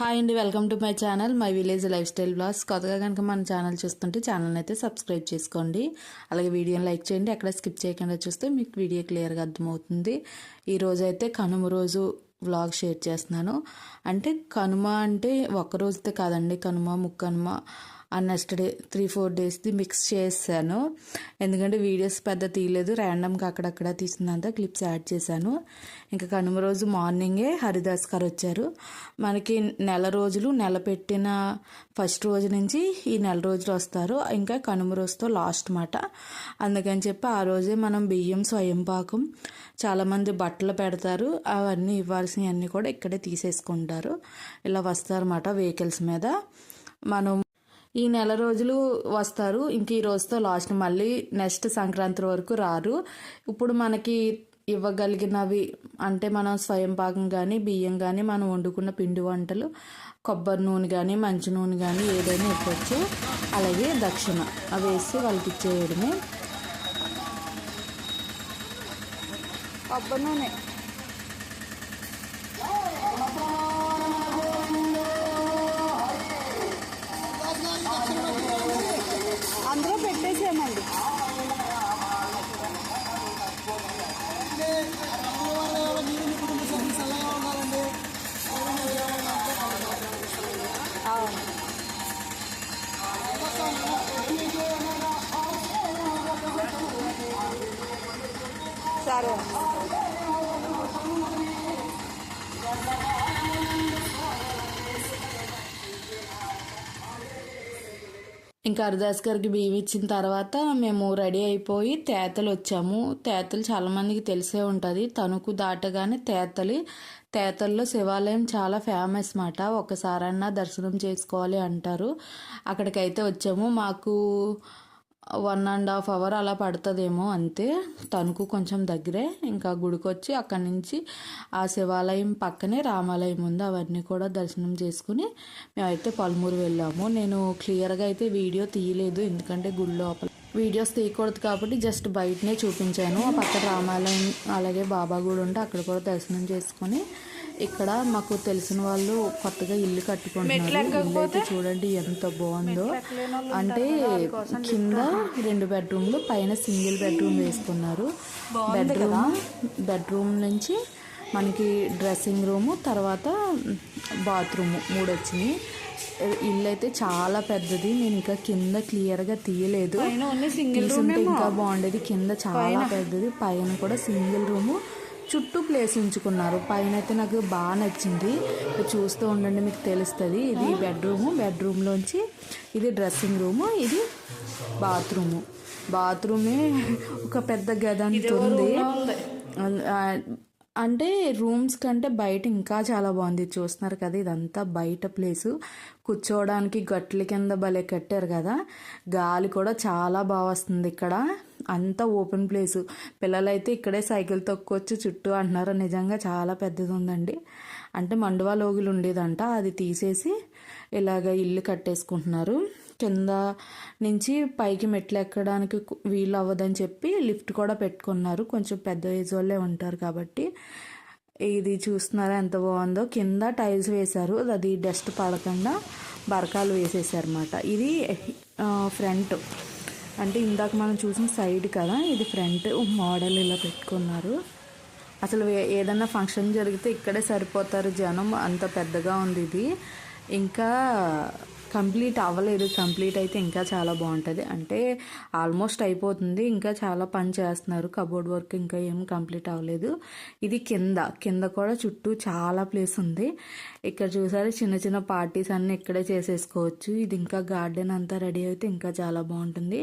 Hi అండి welcome to my channel my village life style blogs. కొత్తగా కనుక మన ఛానల్ చూస్తుంటే ఛానల్ అయితే సబ్స్క్రైబ్ చేసుకోండి. అలాగే వీడియోని లైక్ చేయండి అక్కడ స్కిప్ చేయకుండా చూస్తే మీకు వీడియో క్లియర్గా అర్థమవుతుంది. ఈరోజు అయితే కనుమ రోజు వ్లాగ్ షేర్ చేస్తున్నాను. అంటే కనుమ అంటే ఒక్క రోజుతే కాదండి కనుమ ముక్కనుమ ఆ నెక్స్ట్ డే త్రీ ఫోర్ డేస్ది మిక్స్ చేశాను. ఎందుకంటే వీడియోస్ పెద్ద తీయలేదు ర్యాండమ్గా అక్కడక్కడ తీసినంత క్లిప్స్ యాడ్ చేశాను. ఇంకా కనుమ రోజు మార్నింగే హరిదాస్ గారు వచ్చారు. మనకి నెల రోజులు నెల పెట్టిన ఫస్ట్ రోజు నుంచి ఈ నెల రోజులు వస్తారు. ఇంకా కనుమ రోజుతో లాస్ట్ మాట. అందుకని చెప్పి ఆ రోజే మనం బియ్యం స్వయం పాకం చాలామంది బట్టలు పెడతారు. అవన్నీ ఇవ్వాల్సినవి అన్నీ కూడా ఇక్కడే తీసేసుకుంటారు. ఇలా వస్తారన్నమాట వెహికల్స్ మీద. మనం ఈ నెల రోజులు వస్తారు. ఇంక ఈ రోజుతో లాస్ట్. మళ్ళీ నెక్స్ట్ సంక్రాంతి వరకు రారు. ఇప్పుడు మనకి ఇవ్వగలిగినవి అంటే మనం స్వయం పాకం కానీ బియ్యం కానీ మనం వండుకున్న పిండి వంటలు కొబ్బరి నూనె కానీ మంచి నూనె కానీ ఏదైనా ఇవ్వచ్చు. అలాగే దక్షిణ. అవి వేసి వాళ్ళకి ఇచ్చేయడమే. కొబ్బరి నూనె. అందులో పెట్టేసామండి అవును సరే ఇంకా హరిదాస్ గారికి బియ్యం ఇచ్చిన తర్వాత మేము రెడీ అయిపోయి తేతలు వచ్చాము. తేతలు చాలామందికి తెలిసే ఉంటుంది. తణుకు దాటగానే తేతలి తేతల్లో శివాలయం చాలా ఫేమస్ మాట. ఒకసారన్నా దర్శనం చేసుకోవాలి అంటారు. అక్కడికైతే వచ్చాము. మాకు వన్ అండ్ హాఫ్ అవర్ అలా పడుతుందేమో అంతే. తణుకు కొంచెం దగ్గరే. ఇంకా గుడికి వచ్చి అక్కడి నుంచి ఆ శివాలయం పక్కనే రామాలయం ఉంది. అవన్నీ కూడా దర్శనం చేసుకుని మేమైతే పలుమూరు వెళ్ళాము. నేను క్లియర్గా అయితే వీడియో తీయలేదు ఎందుకంటే గుడి లోపల వీడియోస్ తీయకూడదు కాబట్టి జస్ట్ బయటనే చూపించాను. ఆ పక్క రామాలయం అలాగే బాబా గుడి ఉంటే అక్కడ కూడా దర్శనం చేసుకొని ఇక్కడ మాకు తెలిసిన వాళ్ళు కొత్తగా ఇల్లు కట్టుకుంటున్నారు. ఇల్లు అయితే చూడండి ఎంత బాగుందో. అంటే కింద రెండు బెడ్రూమ్లు పైన సింగిల్ బెడ్రూమ్ వేసుకున్నారు బెడ్రూమ్ బెడ్రూమ్ నుంచి మనకి డ్రెస్సింగ్ రూము తర్వాత బాత్రూమ్ మూడు వచ్చినాయి. ఇల్లు అయితే చాలా పెద్దది. నేను ఇంకా కింద క్లియర్గా తీయలేదు. తీసుంటే ఇంకా బాగుండేది. కింద చాలా పెద్దది. పైన కూడా సింగిల్ రూము. చుట్టూ ప్లేస్ ఉంచుకున్నారు. పైన అయితే నాకు బాగా నచ్చింది. చూస్తూ ఉండండి మీకు తెలుస్తుంది. ఇది బెడ్రూము బెడ్రూమ్లోంచి ఇది డ్రెస్సింగ్ రూము ఇది బాత్రూము బాత్రూమే ఒక పెద్ద గది ఆ, అంటే రూమ్స్ కంటే బయట ఇంకా చాలా బాగుంది. చూస్తున్నారు కదా ఇదంతా బయట ప్లేసు కూర్చోవడానికి గట్ల కింద భలే కట్టారు కదా. గాలి కూడా చాలా బాగా వస్తుంది ఇక్కడ. అంతా ఓపెన్ ప్లేస్. పిల్లలైతే ఇక్కడే సైకిల్ తొక్కొచ్చు చుట్టూ అంటున్నారు. నిజంగా చాలా పెద్దది ఉందండి అంటే మండువా లోగులు ఉండేదంట. అది తీసేసి ఇలాగ ఇల్లు కట్టేసుకుంటున్నారు. కింద నుంచి పైకి మెట్లు ఎక్కడానికి వీలు అవ్వదని చెప్పి లిఫ్ట్ కూడా పెట్టుకున్నారు. కొంచెం పెద్ద ఏజ్ వాళ్ళే ఉంటారు కాబట్టి. ఇది చూస్తున్నారా ఎంత బాగుందో. కింద టైల్స్ వేశారు. అది డస్ట్ పడకుండా బరకాలు వేసేసారన్నమాట ఇది ఫ్రంట్. అంటే ఇందాక మనం చూసిన సైడ్ కదా ఇది ఫ్రంట్ మోడల్ ఇలా పెట్టుకున్నారు. అసలు ఏదన్నా ఫంక్షన్ జరిగితే ఇక్కడే సరిపోతారు జనం అంత పెద్దగా ఉంది ఇది. ఇంకా కంప్లీట్ అవ్వలేదు. కంప్లీట్ అయితే ఇంకా చాలా బాగుంటుంది. అంటే ఆల్మోస్ట్ అయిపోతుంది. ఇంకా చాలా పని చేస్తున్నారు. కబోర్డ్ వర్క్ ఇంకా ఏం కంప్లీట్ అవ్వలేదు. ఇది కింద. కింద కూడా చుట్టూ చాలా ప్లేస్ ఉంది. ఇక్కడ చూసారు చిన్న చిన్న పార్టీస్ అన్నీ ఇక్కడే చేసేసుకోవచ్చు. ఇది ఇంకా గార్డెన్ అంతా రెడీ అయితే ఇంకా చాలా బాగుంటుంది.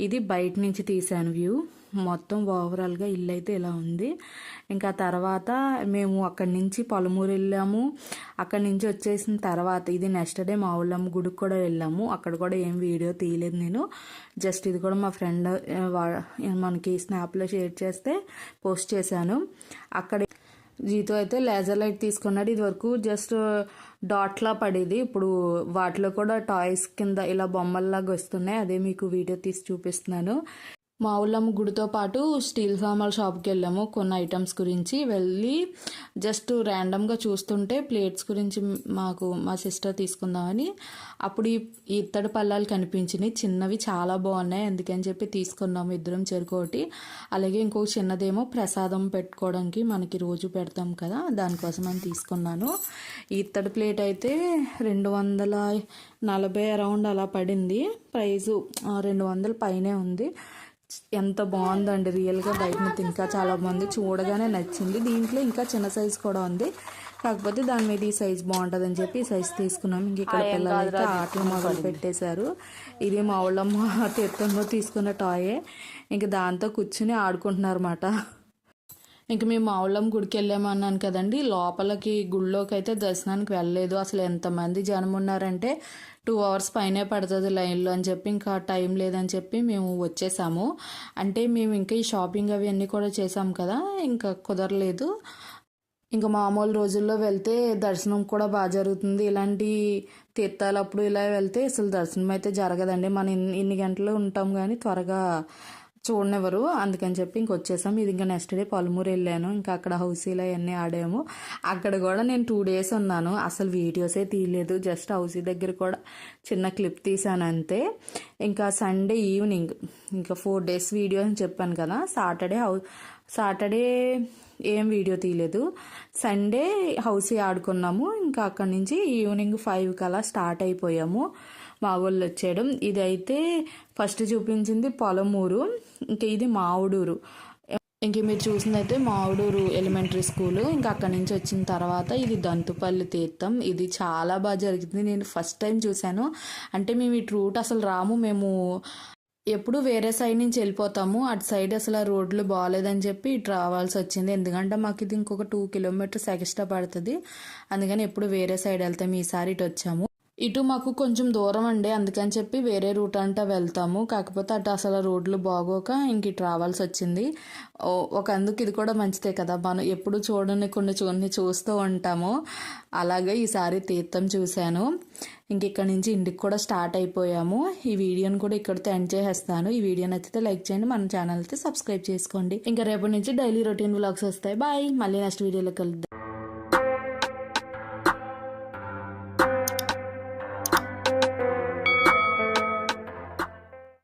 ఇది బయట నుంచి తీసాను వ్యూ. మొత్తం ఓవరాల్గా ఇల్లు అయితే ఇలా ఉంది. ఇంకా తర్వాత మేము అక్కడి నుంచి పొలమూరు వెళ్ళాము. అక్కడి నుంచి వచ్చేసిన తర్వాత ఇది నెక్స్ట్ డే మా ఊళ్ళమ్మ గుడికి కూడా వెళ్ళాము. అక్కడ కూడా ఏం వీడియో తీయలేదు నేను. జస్ట్ ఇది కూడా మా ఫ్రెండ్ మనకి స్నాప్లో షేర్ చేస్తే పోస్ట్ చేశాను. అక్కడ జీతో అయితే లేజర్ లైట్ తీసుకున్నాడు. ఇది వరకు జస్ట్ డాట్లా పడేది. ఇప్పుడు వాటిలో కూడా టాయ్స్ కింద ఇలా బొమ్మల్లాగా వస్తున్నాయి. అదే మీకు వీడియో తీసి చూపిస్తున్నాను. మా ఊళ్ళమ్మ గుడితో పాటు స్టీల్ సామాన్ షాప్కి వెళ్ళాము. కొన్ని ఐటమ్స్ గురించి వెళ్ళి జస్ట్ ర్యాండమ్గా చూస్తుంటే ప్లేట్స్ గురించి మాకు మా సిస్టర్ తీసుకుందామని అప్పుడు ఈ ఇత్తడి పళ్ళాలు కనిపించినాయి. చిన్నవి చాలా బాగున్నాయి. అందుకని చెప్పి తీసుకున్నాము ఇద్దరం చెరుకోటి. అలాగే ఇంకో చిన్నదేమో ప్రసాదం పెట్టుకోవడానికి మనకి రోజు పెడతాం కదా దానికోసం అని తీసుకున్నాను. ఈ ఇత్తడి ప్లేట్ అయితే రెండు వందల నలభై అరౌండ్ అలా పడింది. ప్రైజు రెండు వందల పైనే ఉంది. ఎంత బాగుందండి. రియల్గా బయట నుంచి ఇంకా చాలా బాగుంది చూడగానే నచ్చింది. దీంట్లో ఇంకా చిన్న సైజ్ కూడా ఉంది. కాకపోతే దాని మీద ఈ సైజ్ బాగుంటుంది అని చెప్పి ఈ సైజ్ తీసుకున్నాం. ఇంక ఇక్కడ పిల్లలైతే ఆటలు మొదలు పెట్టేశారు. ఇది మా ఊళ్ళమ్మ తీర్థంలో తీసుకున్న టాయే ఇంక దాంతో కూర్చుని ఆడుకుంటున్నారు అన్నమాట ఇంక మేము మావుళ్ళం గుడికి వెళ్ళామన్నాను కదండి. లోపలికి గుళ్ళోకి అయితే దర్శనానికి వెళ్ళలేదు. అసలు ఎంతమంది జనం ఉన్నారంటే టూ అవర్స్ పైనే పడుతుంది లైన్లో అని చెప్పి ఇంకా టైం లేదని చెప్పి మేము వచ్చేసాము. అంటే మేము ఇంకా ఈ షాపింగ్ అవి అన్నీ కూడా చేసాం కదా ఇంకా కుదరలేదు. ఇంకా మామూలు రోజుల్లో వెళ్తే దర్శనం కూడా బాగా జరుగుతుంది. ఇలాంటి తీర్థాలప్పుడు ఇలా వెళ్తే అసలు దర్శనం అయితే జరగదండి. మనం ఇన్ని గంటలు ఉంటాం కానీ త్వరగా చూడనివ్వరు. అందుకని చెప్పి ఇంక వచ్చేసాం. ఇది ఇంకా నెక్స్ట్ డే పలుమూరు వెళ్ళాను. ఇంకా అక్కడ హౌసీలో అవన్నీ ఆడాము. అక్కడ కూడా నేను టూ డేస్ ఉన్నాను. అసలు వీడియోసే తీయలేదు. జస్ట్ హౌసీ దగ్గర కూడా చిన్న క్లిప్ తీసాను అంతే. ఇంకా సండే ఈవినింగ్ ఇంకా ఫోర్ డేస్ వీడియో అని చెప్పాను కదా. సాటర్డే హౌ సాటర్డే ఏం వీడియో తీయలేదు. సండే హౌసీ ఆడుకున్నాము. ఇంకా అక్కడి నుంచి ఈవినింగ్ ఫైవ్ కలా స్టార్ట్ అయిపోయాము. మా వాళ్ళు వచ్చేయడం ఇదైతే ఫస్ట్ చూపించింది పొలమూరు ఇంకా ఇది మావుడూరు ఇంక మీరు చూసిందైతే మావుడూరు ఎలిమెంటరీ స్కూల్ ఇంకా అక్కడి నుంచి వచ్చిన తర్వాత ఇది దంతుపల్లి తీర్థం. ఇది చాలా బాగా జరిగింది. నేను ఫస్ట్ టైం చూశాను. అంటే మేము ఇటు రూట్ అసలు రాము. మేము ఎప్పుడు వేరే సైడ్ నుంచి వెళ్ళిపోతాము. అటు సైడ్ అసలు ఆ రోడ్లు బాగాలేదని చెప్పి ఇటు రావాల్సి వచ్చింది. ఎందుకంటే మాకు ఇది ఇంకొక టూ కిలోమీటర్స్ ఎక్స్ట్రా పడుతుంది. అందుకని ఎప్పుడు వేరే సైడ్ వెళ్తాము ఈసారి ఇటు వచ్చాము. ఇటు మాకు కొంచెం దూరం అండి. అందుకని చెప్పి వేరే రూట్ అంటా వెళ్తాము. కాకపోతే అటు అసలు రోడ్లు బాగోక ఇంక ఇటు రావాల్సి వచ్చింది. ఒక అందుకు ఇది కూడా మంచిదే కదా. మనం ఎప్పుడు చూడని కొన్ని కొన్ని చూస్తూ ఉంటాము. అలాగే ఈసారి తీర్థం చూశాను. ఇంక ఇక్కడ నుంచి ఇంటికి కూడా స్టార్ట్ అయిపోయాము. ఈ వీడియోని కూడా ఇక్కడితో ఎండ్ చేసేస్తాను. ఈ వీడియో నచ్చితే లైక్ చేయండి. మన ఛానల్ అయితే సబ్స్క్రైబ్ చేసుకోండి. ఇంకా రేపటి నుంచి డైలీ రొటీన్ వ్లాగ్స్ వస్తాయి. బాయ్. మళ్ళీ నెక్స్ట్ వీడియోలో కలుద్దాం.